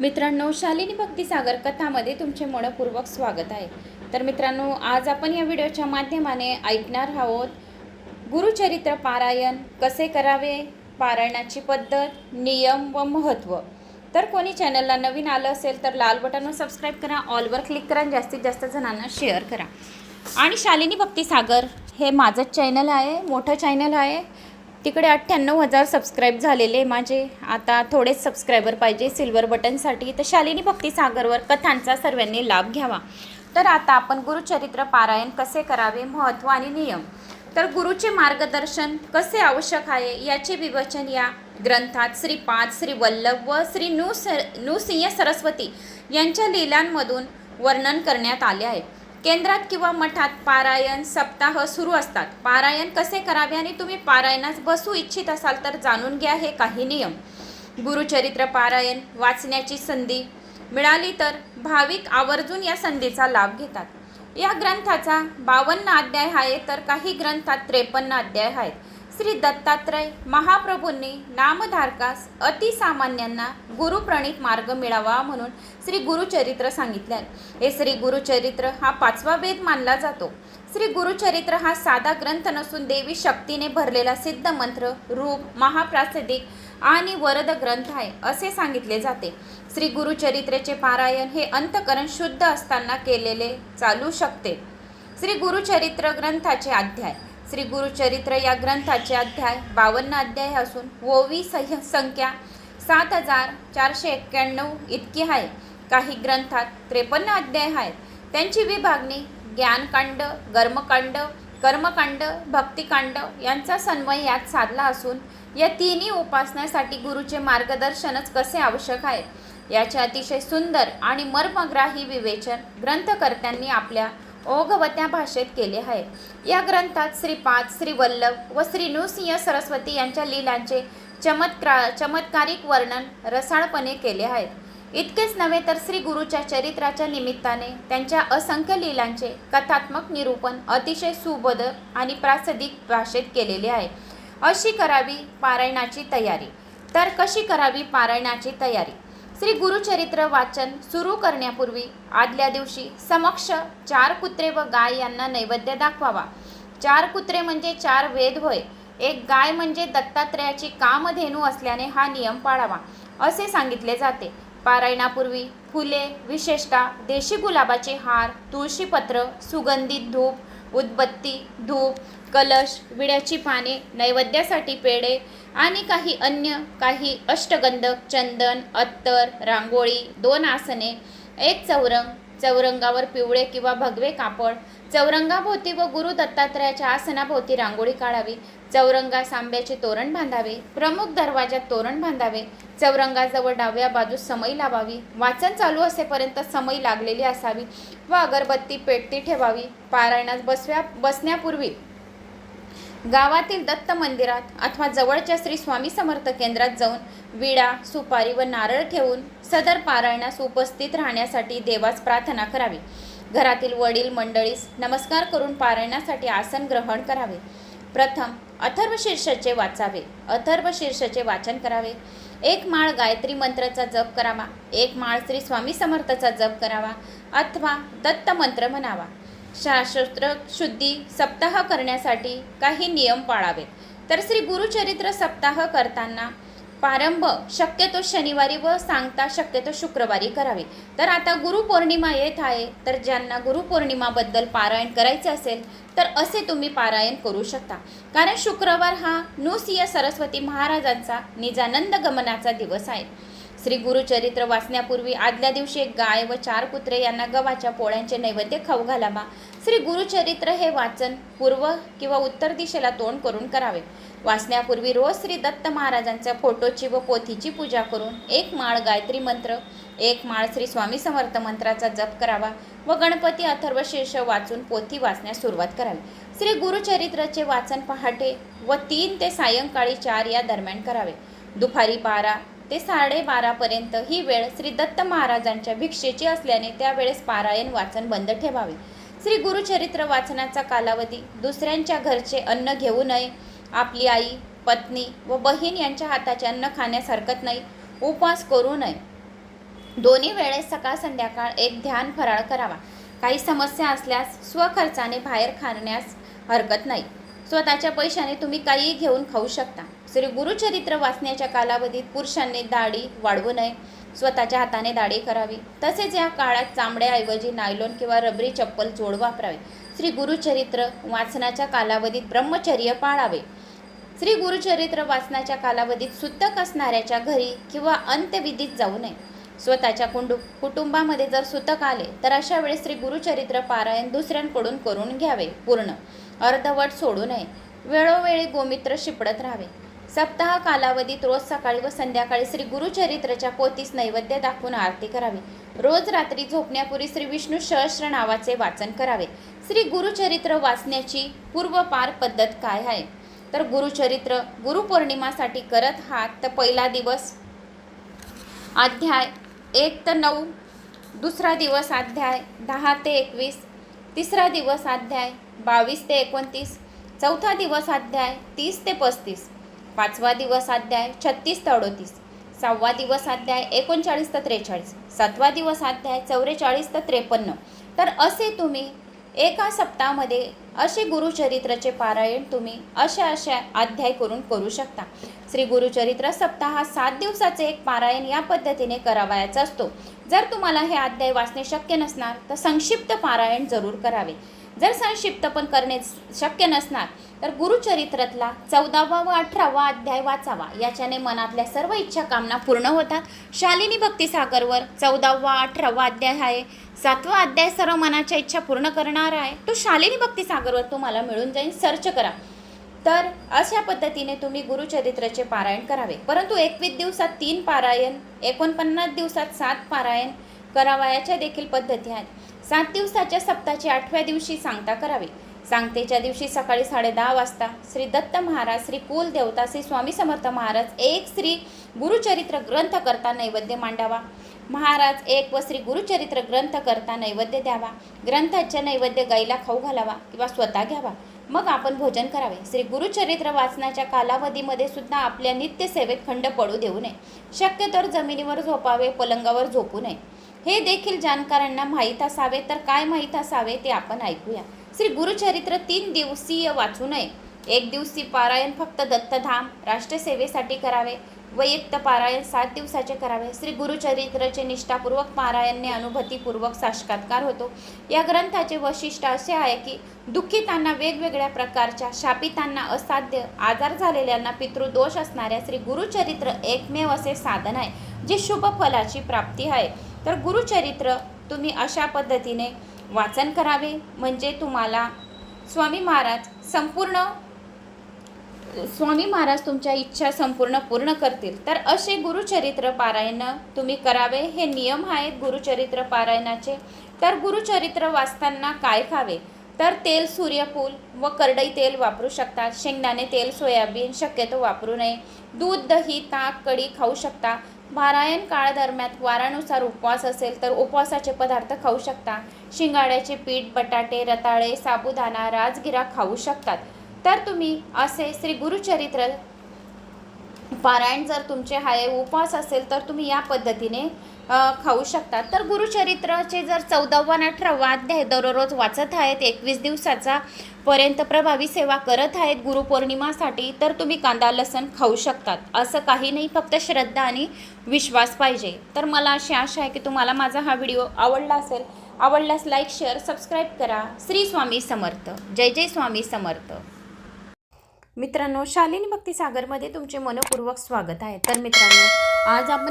मित्रांनो शालिनी भक्तीसागर कथामध्ये तुमचे मनपूर्वक स्वागत आहे. तर मित्रांनो आज आपण या व्हिडिओच्या माध्यमाने ऐकणार आहोत गुरुचरित्र पारायण कसे करावे पारायणाची पद्धत नियम व महत्त्व तर कोणी चॅनलला नवीन आलं असेल तर लाल बटनवर सबस्क्राईब करा ऑलवर क्लिक करा आणि जास्तीत जास्त जणांना शेअर करा. आणि शालिनी भक्तीसागर हे माझंच चॅनल आहे मोठं चॅनल आहे. तिकडे अठ्ठ्याण्णव हजार सबस्क्राईब झालेले माझे. आता थोडेच सबस्क्रायबर पाहिजे सिल्वर बटनसाठी तर शालिनी भक्तिसागरवर कथांचा सर्वांनी लाभ घ्यावा. तर आता आपण गुरुचरित्र पारायण कसे करावे महत्त्व आणि नियम. तर गुरुचे मार्गदर्शन कसे आवश्यक आहे याचे विवचन या ग्रंथात श्री पाच श्री वल्लभ व श्री नृ सर नृसिंह सरस्वती यांच्या लीलांमधून वर्णन करण्यात आले आहे. केंद्रात किंवा मठात पारायण सप्ताह सुरू असतात. पारायण कसे करावे आणि तुम्ही पारायणास बसू इच्छित असाल तर जाणून घ्या हे काही नियम. गुरुचरित्र पारायण वाचण्याची संधी मिळाली तर भाविक आवर्जून या संधीचा लाभ घेतात. या ग्रंथाचा बावन्न अध्याय आहे तर काही ग्रंथात त्रेपन्न अध्याय आहेत. श्री दत्तात्रय महाप्रभूंनी नामधारकास अतिसामान्यांना गुरुप्रणित मार्ग मिळावा म्हणून श्री गुरुचरित्र सांगितले. आहे हे श्री गुरुचरित्र हा पाचवा वेद मानला जातो. श्री गुरुचरित्र हा साधा ग्रंथ नसून देवी शक्तीने भरलेला सिद्ध मंत्र रूप महाप्रासिद्धिक आणि वरद ग्रंथ आहे असे सांगितले जाते. श्री गुरुचरित्रेचे पारायण हे अंतकरण शुद्ध असताना केलेले चालू शकते. श्री गुरुचरित्र ग्रंथाचे अध्याय. श्री गुरुचरित्र या ग्रंथाचे अध्याय बावन्न अध्याय असून ओवी सह्य संख्या सात हजार चारशे एक्क्याण्णव इतकी आहे. काही ग्रंथात त्रेपन्न अध्याय आहेत. त्यांची विभागणी ज्ञानकांड गर्मकांड कर्मकांड भक्तिकांड यांचा सन्मय यात साधला असून या तिन्ही उपासनासाठी गुरुचे मार्गदर्शनच कसे आवश्यक आहे? याचे अतिशय सुंदर आणि मर्मग्राही विवेचन ग्रंथकर्त्यांनी आपल्या ओघवत्या भाषेत केले आहे. या ग्रंथात श्रीपाद श्रीवल्लभ व श्री नृसिंह सरस्वती यांच्या लीलांचे चमत्क्रा चमत्कारिक वर्णन रसाळपणे केले आहेत. इतकेच नव्हे तर श्री गुरुच्या चरित्राच्या निमित्ताने त्यांच्या असंख्य लीलांचे कथात्मक निरूपण अतिशय सुबोध आणि प्रासदिक भाषेत केलेले आहे. अशी करावी पारायणाची तयारी. तर कशी करावी पारायणाची तयारी? श्री गुरुचरित्र वाचन सुरू करण्यापूर्वी आदल्या दिवशी समक्ष चार कुत्रे व गाय यांना नैवेद्य दाखवावा. चार कुत्रे म्हणजे चार वेद होय. एक गाय म्हणजे दत्तात्रयाची कामधेनू असल्याने हा नियम पाळावा असे सांगितले जाते. पारायणापूर्वी फुले विशेषतः देशी गुलाबाचे हार तुळशीपत्र सुगंधित धूप उदबत्ती धूप कलश विड्याची पाने नैवेद्यासाठी पेढे आणि काही अन्य काही अष्टगंधक चंदन अत्तर रांगोळी दोन आसने एक चौरंग चौरंगावर पिवळे किंवा भगवे कापड चौरंगाभोवती व गुरु दत्तात्रयाच्या आसनाभोवती रांगोळी काढावी चौरंगा सांब्याचे तोरण बांधावे प्रमुख दरवाजात तोरण बांधावे चौरंगाजवळ डाव्या बाजूस समई लावावी वाचन चालू असेपर्यंत समई लागलेली असावी व अगरबत्ती पेटती ठेवावी पारायणास बसव्या बसण्यापूर्वी गावातील दत्त मंदिरात अथवा जवळच्या श्री स्वामी समर्थ केंद्रात जाऊन विडा सुपारी व नारळ ठेवून सदर पारायणास उपस्थित राहण्यासाठी देवास प्रार्थना करावी. घरातील वडील मंडळीस नमस्कार करून पारायणासाठी आसन ग्रहण करावे. प्रथम अथर्व शीर्षाचे वाचावे. अथर्व शीर्षाचे वाचन करावे. एक माळ गायत्री मंत्राचा जप करावा. एक माळ श्री स्वामी समर्थाचा जप करावा. अथवा दत्त मंत्र म्हणावा. शास्त्र शुद्धी सप्ताह करण्यासाठी काही नियम पाळावेत. तर श्री गुरुचरित्र सप्ताह करताना प्रारंभ शक्यतो शनिवारी व सांगता शक्यतो शुक्रवारी करावे. तर आता गुरुपौर्णिमा येत आहे. तर ज्यांना गुरुपौर्णिमाबद्दल पारायण करायचे असेल तर असे तुम्ही पारायण करू शकता. कारण शुक्रवार हा नृसिंह सरस्वती महाराजांचा निजानंद गमनाचा दिवस आहे. श्री गुरुचरित्र वाचण्यापूर्वी आदल्या दिवशी एक गाय व चार कुत्रे यांना गव्हाच्या पोळ्यांचे नैवेद्य खाऊ घालावा. श्री गुरुचरित्र हे वाचन पूर्व किंवा उत्तर दिशेला तोंड करून करावे. वाचण्यापूर्वी रोज श्री दत्त महाराजांच्या फोटोची व पोथीची पूजा करून एक माळ गायत्री मंत्र एक माळ श्री स्वामी समर्थ मंत्राचा जप करावा व गणपती अथर्व शीर्ष वाचून पोथी वाचण्यास सुरुवात करावी. श्री गुरुचरित्राचे वाचन पहाटे व तीन ते सायंकाळी चार या दरम्यान करावे. दुपारी बारा ते साडेबारापर्यंत ही वेळ श्री दत्त महाराजांच्या भिक्षेची असल्याने त्यावेळेस पारायण वाचन बंद ठेवावे. श्री गुरुचरित्र वाचनाचा कालावधी दुसऱ्यांच्या घरचे अन्न घेऊ नये आपली आई पत्नी व बहीण यांच्या हाताचे अन्न खाण्यास हरकत नाही उपवास करू नये. दोन्ही वेळेस सकाळ संध्याकाळ एक ध्यान फराळ करावा. काही समस्या असल्यास स्वखर्चाने बाहेर खाण्यास हरकत नाही. स्वतःच्या पैशाने तुम्ही काहीही घेऊन खाऊ शकता. श्री गुरुचरित्र वाचण्याच्या कालावधीत पुरुषांनी दाढी वाढवू नये स्वतःच्या हाताने दाढी करावी. तसेच या काळात चामड्याऐवजी नायलॉन किंवा रबरी चप्पल जोड वापरावे. श्री गुरुचरित्र वाचनाच्या कालावधीत ब्रह्मचर्य पाळावे. श्री गुरुचरित्र वाचनाच्या कालावधीत सुतक असणाऱ्याच्या घरी किंवा अंत्यविधीत जाऊ नये. स्वतःच्या कुंडू कुटुंबामध्ये जर सुतक आले तर अशा वेळेस श्री गुरुचरित्र पारायण दुसऱ्यांकडून करून घ्यावे पूर्ण. अर्धवट सोडू नये. वेळोवेळी गोमित्र शिपडत राहावे. सप्ताह कालावधीत रोज सकाळी व संध्याकाळी श्री गुरुचरित्रच्या पोतीस नैवेद्य दाखवून आरती करावी. रोज रात्री झोपण्यापूर्वी श्री विष्णू सहस्र नावाचे वाचन करावे. श्री गुरुचरित्र वाचण्याची पूर्वपार पद्धत काय आहे? तर गुरुचरित्र गुरुपौर्णिमासाठी करत आहात तर पहिला दिवस अध्याय एक ते नऊ दुसरा दिवस अध्याय दहा ते एकवीस तिसरा दिवस अध्याय बावीस ते एकोणतीस चौथा दिवस अध्याय तीस ते पस्तीस. पाचवा दिवस अध्याय छत्तीस ते अडोतीस सहावा दिवस अध्याय एकोणचाळीस ते त्रेचाळीस. सातवा दिवस अध्याय चौवेचाळीस ते त्रेपन्न. तर असे तुम्ही एका सप्ताहामध्ये असे गुरुचरित्राचे पारायण तुम्ही अशा अशा अध्याय करून करू शकता. श्री गुरुचरित्र सप्ताह हा सात दिवसाचे एक पारायण या पद्धतीने करावयाचा असतो. जर तुम्हाला हे अध्याय वाचणे शक्य नसणार तर संक्षिप्त पारायण जरूर करावे. जर संक्षिप्त पण करणे शक्य नसणार तर गुरुचरित्रातला चौदावा व अठरावा अध्याय वाचावा. याच्याने मनातल्या सर्व इच्छा कामना पूर्ण होतात. शालिनी भक्तिसागरवर चौदावा अठरावा अध्याय आहे. सातवा अध्याय सर्व मनाच्या इच्छा पूर्ण करणारा आहे. तो शालिनी भक्तिसागरवर तुम्हाला मिळून जाईल. सर्च करा. तर अशा पद्धतीने तुम्ही गुरुचरित्राचे पारायण करावे. परंतु एकवीस दिवसात तीन पारायण एकोणपन्नास दिवसात सात पारायण करावयाच्या देखील पद्धती आहेत. सात दिवसाच्या सप्ताहाची आठव्या दिवशी सांगता करावी. सांगतेच्या दिवशी सकाळी साडे दहा वाजता श्री दत्त महाराज श्री कुल देवता श्री स्वामी समर्थ महाराज एक श्री गुरुचरित्र ग्रंथ करता नैवेद्य मांडावा. महाराज एक व श्री गुरुचरित्र ग्रंथ करता नैवेद्य द्यावा. ग्रंथाच्या नैवेद्य गाईला खाऊ घालावा किंवा स्वतः घ्यावा. मग आपण भोजन करावे. श्री गुरुचरित्र वाचनाच्या कालावधीमध्ये सुद्धा आपल्या नित्यसेवेत खंड पडू देऊ नये. शक्यतर जमिनीवर झोपावे पलंगावर झोपू नये. हे देखील जाणकारांना माहीत असावे. तर काय माहीत असावे ते आपण ऐकूया. श्री गुरुचरित्र तीन दिवसीय वाचू नये. एक दिवसी पारायण फक्त दत्तधाम राष्ट्रसेवेसाठी करावे. वैयक्त पारायण सात दिवसाचे करावे. श्री गुरुचरित्राचे निष्ठापूर्वक पारायणने अनुभूतीपूर्वक साक्षात्कार होतो. या ग्रंथाचे वैशिष्ट्य असे आहे की दुःखितांना वेगवेगळ्या प्रकारच्या शापितांना असाध्य आजार झालेल्यांना पितृदोष असणाऱ्या श्री गुरुचरित्र एकमेव असे साधन आहे जे शुभ फलाची प्राप्ती आहे. तर गुरुचरित्र तुम्ही अशा पद्धतीने वाचन करावे. म्हणजे तुम्हाला स्वामी महाराज संपूर्ण स्वामी महाराज तुमच्या इच्छा संपूर्ण पूर्ण करतील. तर असे गुरुचरित्र पारायण तुम्ही करावे. हे नियम आहेत गुरुचरित्र पारायणाचे. तर गुरुचरित्र वाचताना काय खावे? तर तेल सूर्यफूल व करडई तेल वापरू शकतात शेंगदाणे तेल सोयाबीन शक्यतो वापरू नये. दूध दही ताक कढी खाऊ शकता. पारायण काळ दरम्यान वारानुसार उपवास असेल तर उपवासाचे पदार्थ खाऊ शकता. शिंगाड्याचे पीठ बटाटे रताळे साबुदाणा राजगिरा खाऊ शकतात. तर तुम्ही असे श्री गुरुचरित्र पारायण जर तुमचे हाय उपवास असेल तर तुम्ही या पद्धतीने खाऊ शकतात. तर गुरुचरित्राचे जर चौदावा आणि अठरावा अध्याय दररोज वाचत आहेत एकवीस दिवसाचा पर्यंत प्रभावी सेवा करत आहेत गुरुपौर्णिमासाठी तर तुम्ही कांदा लसण खाऊ शकतात. असं काही नाही फक्त श्रद्धा आणि विश्वास पाहिजे. तर मला अशी आशा आहे की तुम्हाला माझा हा व्हिडिओ आवडला असेल आवडल्यास लाईक शेअर सबस्क्राईब करा. श्री स्वामी समर्थ. जय जय स्वामी समर्थ. मित्रांनो शालिनी भक्ती सागरमध्ये तुमचे मनपूर्वक स्वागत आहे. तर मित्रांनो आज आपण